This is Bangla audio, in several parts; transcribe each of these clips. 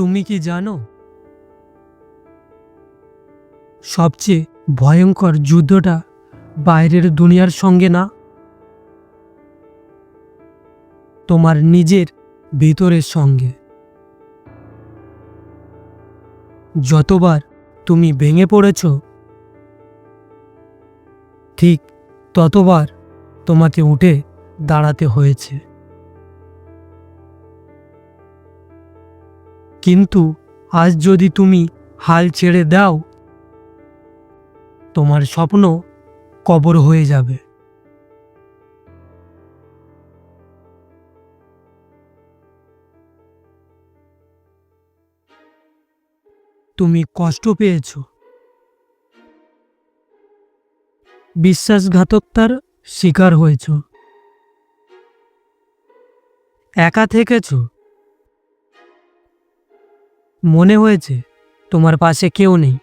তুমি কি জানো? সবচেয়ে ভয়ঙ্কর যুদ্ধটা বাইরের দুনিয়ার সঙ্গে না? তোমার নিজের ভিতরের সঙ্গে। যতবার তুমি ভেঙে পড়েছ, ঠিক ততবার তোমাকে উঠে দাঁড়াতে হয়েছে। কিন্তু আজ যদি তুমি হাল ছেড়ে দাও, তোমার স্বপ্ন কবর হয়ে যাবে। তুমি কষ্ট পেয়েছ। বিশ্বাসঘাতকতার শিকার হয়েছ। একা থেকেছ? মনে হয়েছে তোমার পাশে কেউ নেই।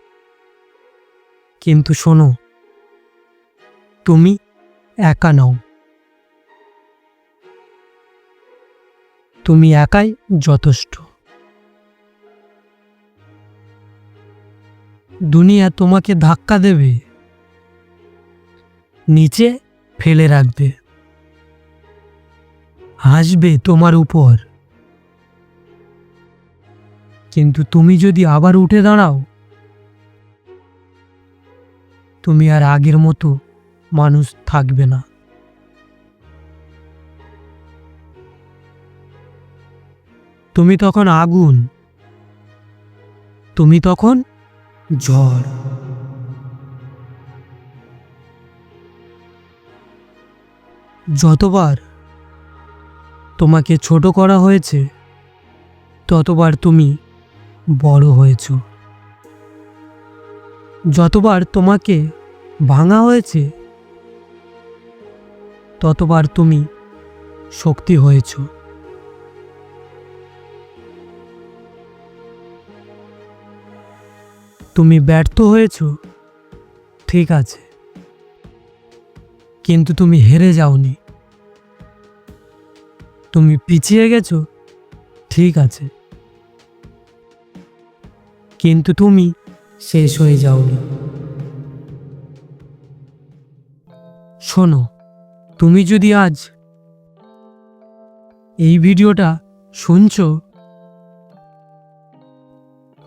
কিন্তু শোনো, তুমি একা নও। তুমি একাই যথেষ্ট। দুনিয়া তোমাকে ধাক্কা দেবে, নিচে ফেলে রাখবে, হাসবে তোমার উপর। কিন্তু তুমি যদি আবার উঠে দাঁড়াও, তুমি আর আগের মতো মানুষ থাকবে না। তুমি তখন আগুন, তুমি তখন ঝড় যতবার তোমাকে ছোট করা হয়েছে, ততবার তুমি বড় হয়েছ। যতবার তোমাকে ভাঙা হয়েছে, ততবার তুমি শক্তি হয়েছ। তুমি ব্যর্থ হয়েছ, ঠিক আছে। কিন্তু তুমি হেরে যাওনি। তুমি পিছিয়ে গেছো, ঠিক আছে। কিন্তু তুমি শেষ হয়ে যাওনি। শোনো, তুমি যদি আজ এই ভিডিওটা শুনছো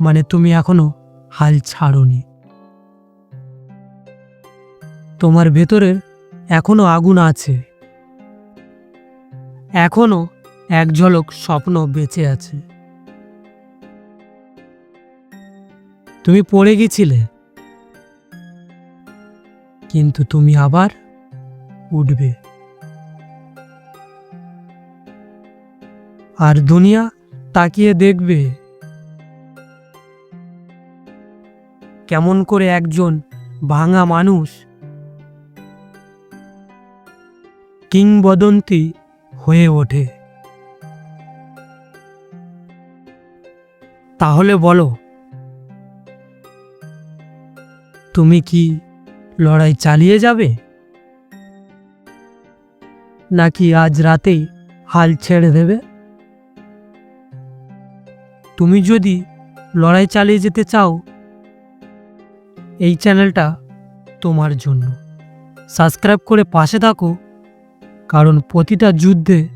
মানে তুমি এখনও হাল ছাড়োনি। তোমার ভেতরে এখনও আগুন আছে। এখনও এক ঝলক স্বপ্ন বেঁচে আছে। তুমি পড়ে গেছিলে। কিন্তু তুমি আবার উঠবে। আর দুনিয়া তাকিয়ে দেখবে কেমন করে একজন ভাঙা মানুষ কিংবদন্তি হয়ে ওঠে। তাহলে বলো তুমি কি লড়াই চালিয়ে যাবে? নাকি আজ রাতেই হাল ছেড়ে দেবে? তুমি যদি লড়াই চালিয়ে যেতে চাও, এই চ্যানেলটা তোমার জন্য। সাবস্ক্রাইব করে পাশে থাকো, কারণ প্রতিটা যুদ্ধে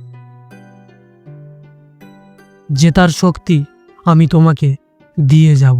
জেতার শক্তি আমি তোমাকে দিয়ে যাব।